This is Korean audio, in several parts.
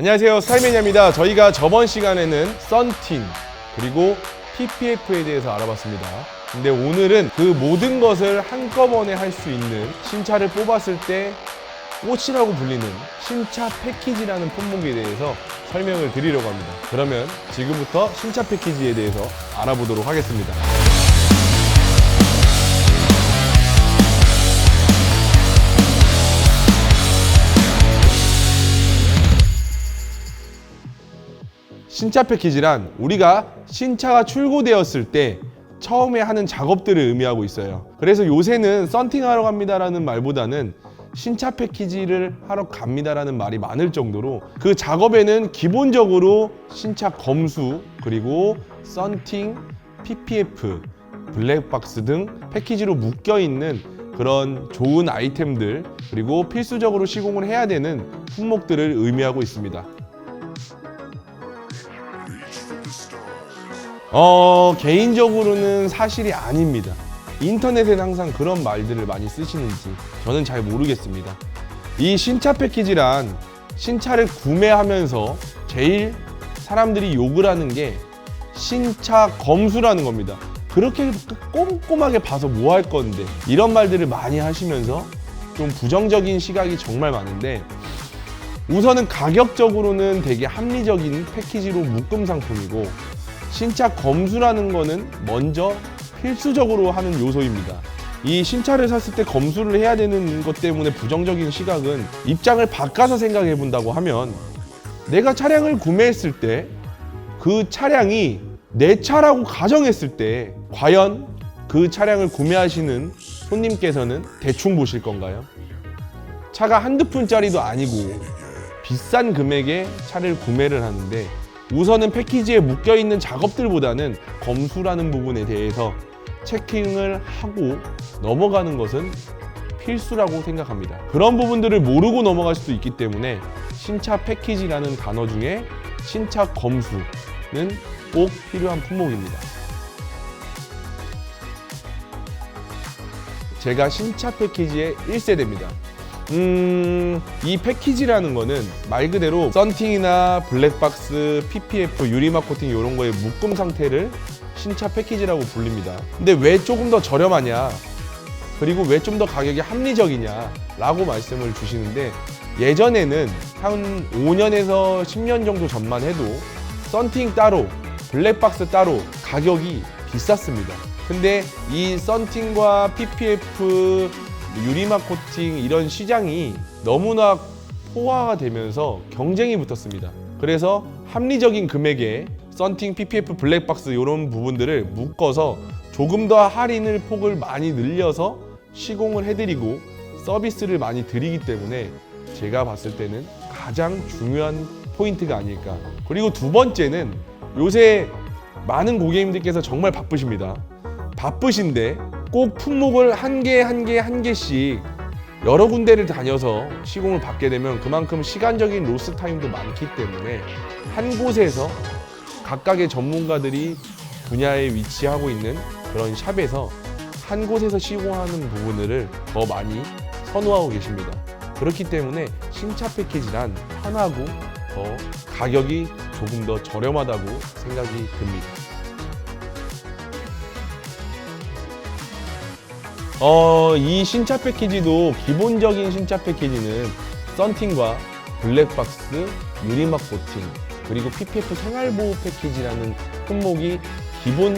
안녕하세요. 스타일매니아입니다. 저희가 저번 시간에는 썬팅 그리고 PPF에 대해서 알아봤습니다. 근데 오늘은 그 모든 것을 한꺼번에 할 수 있는 신차를 뽑았을 때 꽃이라고 불리는 신차 패키지라는 품목에 대해서 설명을 드리려고 합니다. 그러면 지금부터 신차 패키지에 대해서 알아보도록 하겠습니다 신차 패키지란 우리가 신차가 출고되었을 때 처음에 하는 작업들을 의미하고 있어요. 그래서 요새는 썬팅하러 갑니다라는 말보다는 신차 패키지를 하러 갑니다라는 말이 많을 정도로 그 작업에는 기본적으로 신차 검수 그리고 썬팅, PPF, 블랙박스 등 패키지로 묶여 있는 그런 좋은 아이템들 그리고 필수적으로 시공을 해야 되는 품목들을 의미하고 있습니다. 어, 개인적으로는 사실이 아닙니다. 인터넷에는 항상 그런 말들을 많이 쓰시는지 저는 잘 모르겠습니다. 이 신차 패키지란 신차를 구매하면서 제일 사람들이 욕을 하는 게 신차 검수라는 겁니다. 그렇게 꼼꼼하게 봐서 뭐 할 건데 이런 말들을 많이 하시면서 좀 부정적인 시각이 정말 많은데 우선은 가격적으로는 되게 합리적인 패키지로 묶음 상품이고 신차 검수라는 거는 먼저 필수적으로 하는 요소입니다. 이 신차를 샀을 때 검수를 해야 되는 것 때문에 부정적인 시각은 입장을 바꿔서 생각해 본다고 하면 내가 차량을 구매했을 때 그 차량이 내 차라고 가정했을 때 과연 그 차량을 구매하시는 손님께서는 대충 보실 건가요? 차가 한두 푼짜리도 아니고 비싼 금액의 차를 구매를 하는데 우선은 패키지에 묶여 있는 작업들보다는 검수라는 부분에 대해서 체킹을 하고 넘어가는 것은 필수라고 생각합니다. 그런 부분들을 모르고 넘어갈 수도 있기 때문에 신차 패키지라는 단어 중에 신차 검수는 꼭 필요한 품목입니다. 제가 신차 패키지의 1세대입니다. 음, 이 패키지라는 거는 말 그대로 썬팅이나 블랙박스, PPF, 유리막 코팅 이런 거의 묶음 상태를 신차 패키지라고 불립니다. 근데 왜 조금 더 저렴하냐? 그리고 왜 좀 더 가격이 합리적이냐? 라고 말씀을 주시는데 예전에는 한 5년에서 10년 정도 전만 해도 썬팅 따로, 블랙박스 따로 가격이 비쌌습니다. 근데 이 썬팅과 PPF 유리막 코팅 이런 시장이 너무나 포화가 되면서 경쟁이 붙었습니다. 그래서 합리적인 금액에 썬팅, PPF, 블랙박스 이런 부분들을 묶어서 조금 더 할인을 폭을 많이 늘려서 시공을 해드리고 서비스를 많이 드리기 때문에 제가 봤을 때는 가장 중요한 포인트가 아닐까. 그리고 두 번째는 요새 많은 고객님들께서 정말 바쁘십니다. 바쁘신데 꼭 품목을 한 개 한 개 한 개씩 여러 군데를 다녀서 시공을 받게 되면 그만큼 시간적인 로스 타임도 많기 때문에 한 곳에서 각각의 전문가들이 분야에 위치하고 있는 그런 샵에서 한 곳에서 시공하는 부분들을 더 많이 선호하고 계십니다. 그렇기 때문에 신차 패키지란 편하고 더 가격이 조금 더 저렴하다고 생각이 듭니다. 어, 이 신차 패키지도 기본적인 신차 패키지는 썬팅과 블랙박스, 유리막 코팅, 그리고 PPF 생활보호 패키지라는 품목이 기본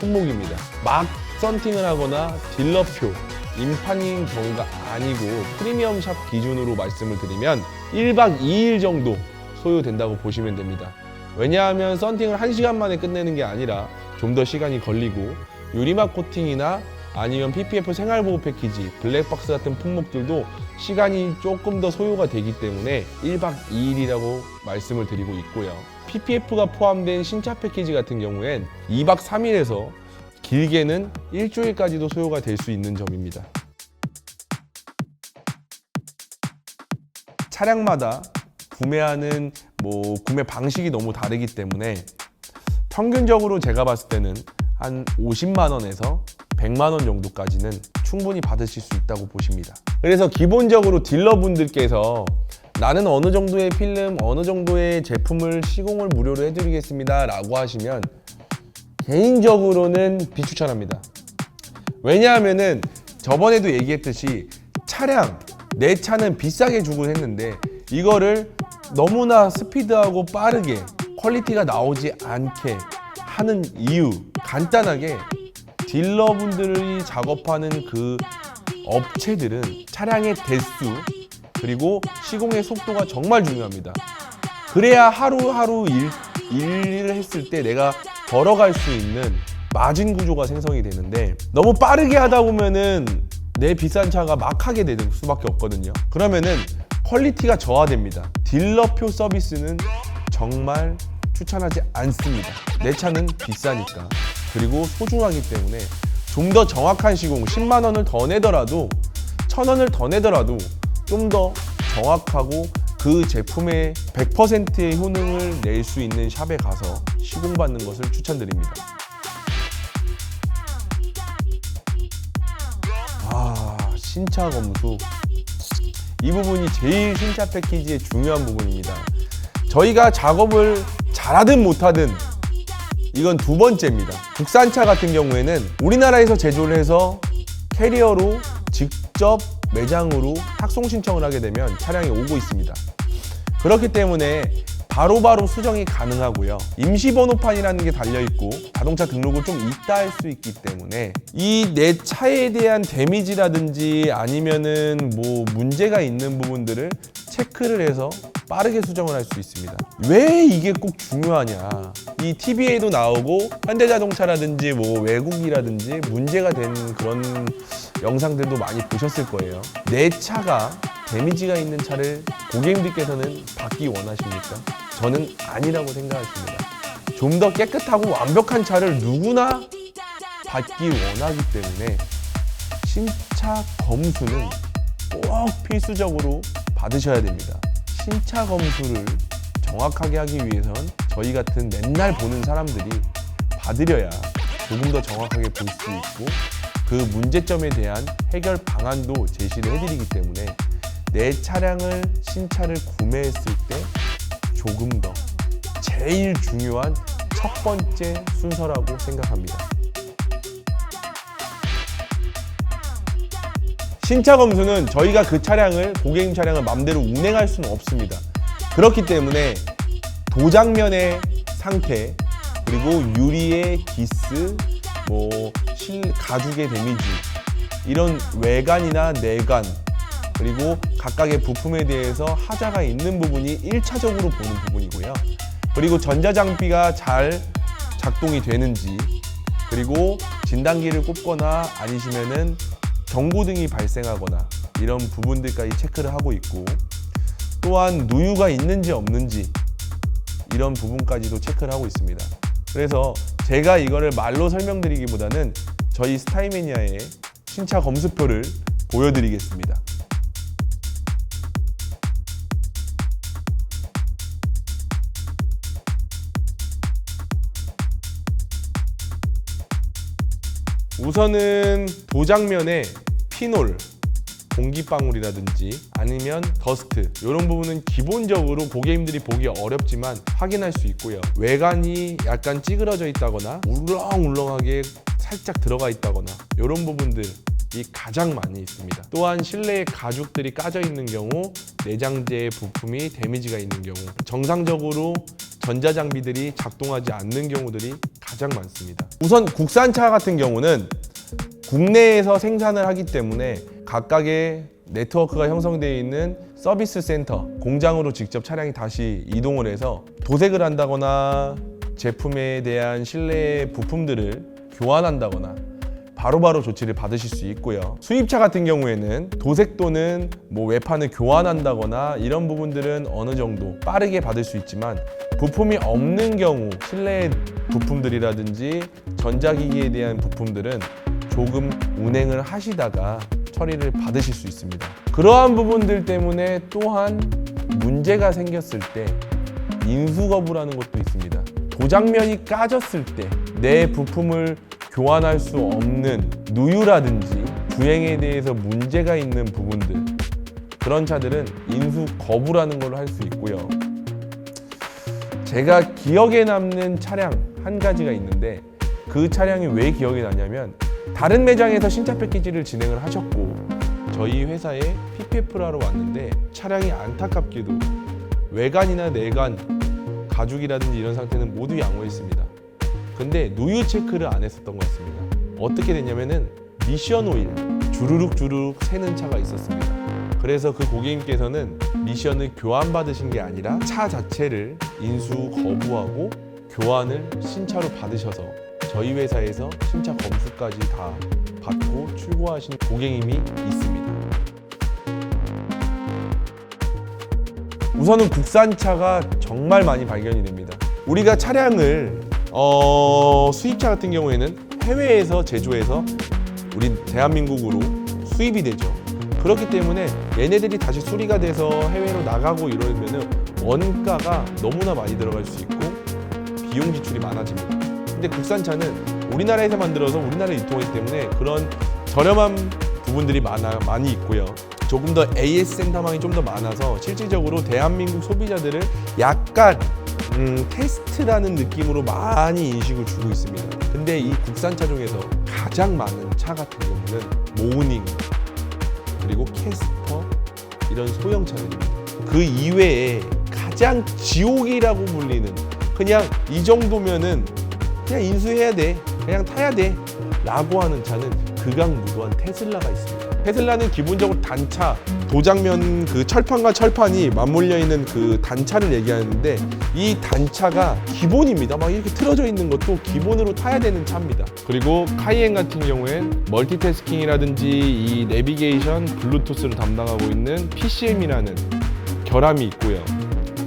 품목입니다. 막 썬팅을 하거나 딜러표, 임판인 경우가 아니고 프리미엄 샵 기준으로 말씀을 드리면 1박 2일 정도 소요된다고 보시면 됩니다. 왜냐하면 썬팅을 1시간 만에 끝내는 게 아니라 좀 더 시간이 걸리고 유리막 코팅이나 아니면 PPF 생활보호 패키지, 블랙박스 같은 품목들도 시간이 조금 더 소요가 되기 때문에 1박 2일이라고 말씀을 드리고 있고요. PPF가 포함된 신차 패키지 같은 경우엔 2박 3일에서 길게는 일주일까지도 소요가 될 수 있는 점입니다. 차량마다 구매하는 뭐 구매 방식이 너무 다르기 때문에 평균적으로 제가 봤을 때는 한 50만 원에서 100만 원 정도까지는 충분히 받으실 수 있다고 보십니다. 그래서 기본적으로 딜러분들께서 나는 어느 정도의 필름, 어느 정도의 제품을 시공을 무료로 해드리겠습니다. 라고 하시면 개인적으로는 비추천합니다. 왜냐하면은 저번에도 얘기했듯이 차량, 내 차는 비싸게 주곤 했는데 이거를 너무나 스피드하고 빠르게 퀄리티가 나오지 않게 하는 이유 간단하게 딜러분들이 작업하는 그 업체들은 차량의 대수 그리고 시공의 속도가 정말 중요합니다. 그래야 하루하루 일, 일을 했을 때 내가 벌어갈 수 있는 마진 구조가 생성이 되는데 너무 빠르게 하다 보면은 내 비싼 차가 막 하게 되는 수밖에 없거든요. 그러면은 퀄리티가 저하됩니다. 딜러표 서비스는 정말 추천하지 않습니다. 내 차는 비싸니까. 그리고 소중하기 때문에 좀 더 정확한 시공, 10만 원을 더 내더라도, 천 원을 더 내더라도 좀 더 정확하고 그 제품의 100%의 효능을 낼 수 있는 샵에 가서 시공받는 것을 추천드립니다. 아, 신차 검수. 이 부분이 제일 신차 패키지의 중요한 부분입니다. 저희가 작업을 잘하든 못하든 이건 두 번째입니다. 국산차 같은 경우에는 우리나라에서 제조를 해서 캐리어로 직접 매장으로 탁송 신청을 하게 되면 차량이 오고 있습니다. 그렇기 때문에 바로 바로 수정이 가능하고요. 임시번호판이라는 게 달려있고 자동차 등록을 좀 이따 할 수 있기 때문에 이 내 차에 대한 데미지라든지 아니면은 뭐 문제가 있는 부분들을 체크를 해서 빠르게 수정을 할 수 있습니다. 왜 이게 꼭 중요하냐? 이 TV에도 나오고 현대자동차라든지 뭐 외국이라든지 문제가 된 그런 영상들도 많이 보셨을 거예요. 내 차가 데미지가 있는 차를 고객님들께서는 받기 원하십니까? 저는 아니라고 생각했습니다. 좀 더 깨끗하고 완벽한 차를 누구나 받기 원하기 때문에 신차 검수는 꼭 필수적으로 받으셔야 됩니다. 신차 검수를 정확하게 하기 위해선 저희 같은 맨날 보는 사람들이 받으려야 조금 더 정확하게 볼 수 있고 그 문제점에 대한 해결 방안도 제시를 해드리기 때문에 내 차량을 신차를 구매했을 때 조금 더 제일 중요한 첫 번째 순서라고 생각합니다. 신차 검수는 저희가 그 차량을 고객님 차량을 맘대로 운행할 수는 없습니다. 그렇기 때문에 도장면의 상태 그리고 유리의 기스 뭐 실 가죽의 데미지 이런 외관이나 내관 그리고 각각의 부품에 대해서 하자가 있는 부분이 1차적으로 보는 부분이고요. 그리고 전자장비가 잘 작동이 되는지 그리고 진단기를 꼽거나 아니시면은 경고등이 발생하거나 이런 부분들까지 체크를 하고 있고 또한 누유가 있는지 없는지 이런 부분까지도 체크를 하고 있습니다. 그래서 제가 이거를 말로 설명드리기보다는 저희 스타이매니아의 신차 검수표를 보여드리겠습니다. 우선은 도장면에 피놀, 공기방울이라든지 아니면 더스트 이런 부분은 기본적으로 고객님들이 보기 어렵지만 확인할 수 있고요. 외관이 약간 찌그러져 있다거나 울렁울렁하게 살짝 들어가 있다거나 이런 부분들 이 가장 많이 있습니다. 또한 실내에 가죽들이 까져 있는 경우 내장재 부품이 데미지가 있는 경우 정상적으로 전자장비들이 작동하지 않는 경우들이 가장 많습니다. 우선 국산차 같은 경우는 국내에서 생산을 하기 때문에 각각의 네트워크가 형성되어 있는 서비스 센터 공장으로 직접 차량이 다시 이동을 해서 도색을 한다거나 제품에 대한 실내 부품들을 교환한다거나 바로 바로 조치를 받으실 수 있고요. 수입차 같은 경우에는 도색 또는 뭐 외판을 교환한다거나 이런 부분들은 어느 정도 빠르게 받을 수 있지만 부품이 없는 경우 실내 부품들이라든지 전자기기에 대한 부품들은 조금 운행을 하시다가 처리를 받으실 수 있습니다. 그러한 부분들 때문에 또한 문제가 생겼을 때 인수 거부라는 것도 있습니다. 도장면이 까졌을 때 내 부품을 교환할 수 없는 누유라든지 주행에 대해서 문제가 있는 부분들 그런 차들은 인수 거부라는 걸로 할 수 있고요. 제가 기억에 남는 차량 한 가지가 있는데 그 차량이 왜 기억이 나냐면 다른 매장에서 신차 패키지를 진행을 하셨고 저희 회사에 PPF를 하러 왔는데 차량이 안타깝게도 외관이나 내관 가죽이라든지 이런 상태는 모두 양호했습니다. 근데 누유 체크를 안 했었던 것 같습니다. 어떻게 됐냐면은 미션 오일 주르륵 주르륵 새는 차가 있었습니다. 그래서 그 고객님께서는 미션을 교환 받으신 게 아니라 차 자체를 인수 거부하고 교환을 신차로 받으셔서 저희 회사에서 신차 검수까지 다 받고 출고하신 고객님이 있습니다. 우선은 국산차가 정말 많이 발견이 됩니다. 우리가 차량을 어, 수입차 같은 경우에는 해외에서 제조해서 우리 대한민국으로 수입이 되죠. 그렇기 때문에 얘네들이 다시 수리가 돼서 해외로 나가고 이러면은 원가가 너무나 많이 들어갈 수 있고 비용 지출이 많아집니다. 근데 국산차는 우리나라에서 만들어서 우리나라에 유통하기 때문에 그런 저렴한 부분들이 많아 많이 있고요. 조금 더 AS 센터망이 좀 더 많아서 실질적으로 대한민국 소비자들을 약간 음, 테스트라는 느낌으로 많이 인식을 주고 있습니다. 근데 이 국산차 중에서 가장 많은 차 같은 경우는 모닝 그리고 캐스퍼 이런 소형 차들입니다. 그 이외에 가장 지옥이라고 불리는 그냥 이 정도면은 그냥 인수해야 돼. 그냥 타야 돼. 라고 하는 차는 극악무도한 테슬라가 있습니다. 테슬라는 기본적으로 단차, 도장면 그 철판과 철판이 맞물려 있는 그 단차를 얘기하는데 이 단차가 기본입니다. 막 이렇게 틀어져 있는 것도 기본으로 타야 되는 차입니다. 그리고 카이엔 같은 경우엔 멀티태스킹이라든지 이 내비게이션, 블루투스를 담당하고 있는 PCM이라는 결함이 있고요.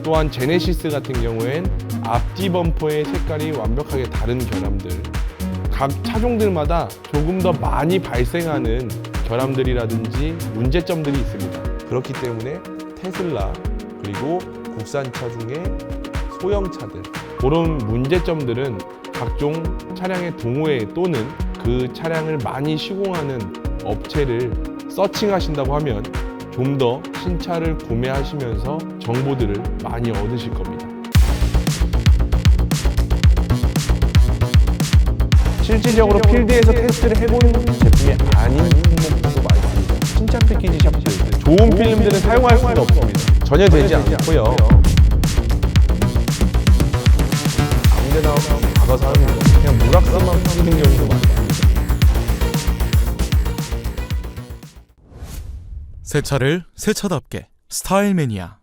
또한 제네시스 같은 경우엔 앞뒤 범퍼의 색깔이 완벽하게 다른 결함들 각 차종들마다 조금 더 많이 발생하는 결함들이라든지 문제점들이 있습니다. 그렇기 때문에 테슬라 그리고 국산차 중에 소형차들 그런 문제점들은 각종 차량의 동호회 또는 그 차량을 많이 시공하는 업체를 서칭하신다고 하면 좀 더 신차를 구매하시면서 정보들을 많이 얻으실 겁니다. 실질적으로 필드에서 테스트를 해본 제품이 아닌 품목도 많습니다. 신차 패키지 샵들 좋은 필름들은 사용할 수는 없습니다. 전혀 되지 않고요. 아무데나 박아서 하는 거 그냥 물악사만 파는 경우도 많아요. 새 차를 새 차답게 스타일 매니아